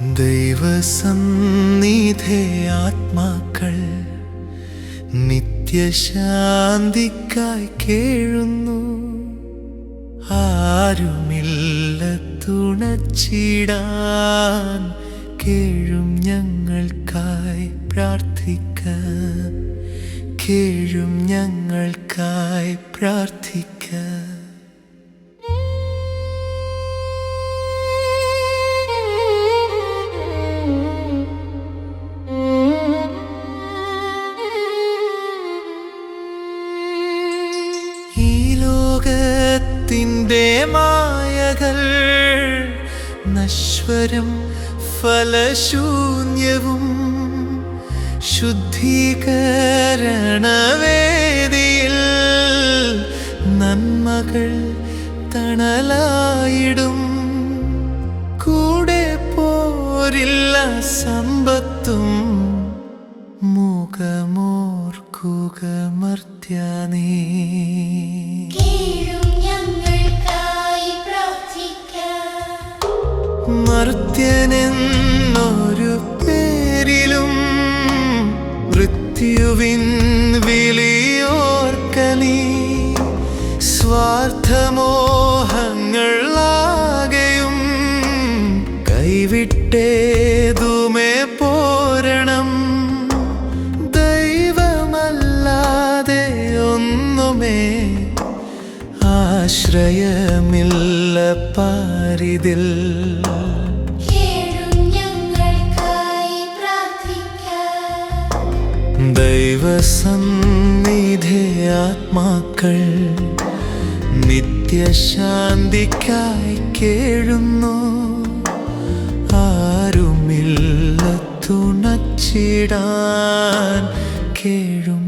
ദൈവസന്നിധേ ആത്മാക്കൾ നിത്യശാന്തിക്കായി കേഴുന്നു. ആരുമില്ല തുണച്ചിടാൻ കേഴും ഞങ്ങൾക്കായി പ്രാർത്ഥിക്ക. കേഴും ഞങ്ങൾക്കായി പ്രാർത്ഥിക്ക. ലോകത്തിന്റെ മായകൾ നശ്വരം ഫലശൂന്യവും ശുദ്ധീകരണവേദിയിൽ നന്മകൾ തണലായിടും. കൂടെ പോരില്ല സമ്പത്തും മുഖമോർക്കുക മർത്യാനീ. മർത്യനെന്നൊരു പേരിലും മൃത്യുവിൻ വിളിയോർക്കനീ സ്വാർത്ഥമോഹങ്ങളാകെയും കൈവിട്ടേതുമേ പോരണം. ദൈവമല്ലാതെ ഒന്നുമേ ആശ്രയമില്ല പാരിതിൽ. ഞങ്ങൾക്കായി ദൈവസന്നിധി ആത്മാക്കൾ നിത്യശാന്തിക്കായി കേഴുന്നു. ആരുമില്ല തുണച്ചിടാൻ കേഴും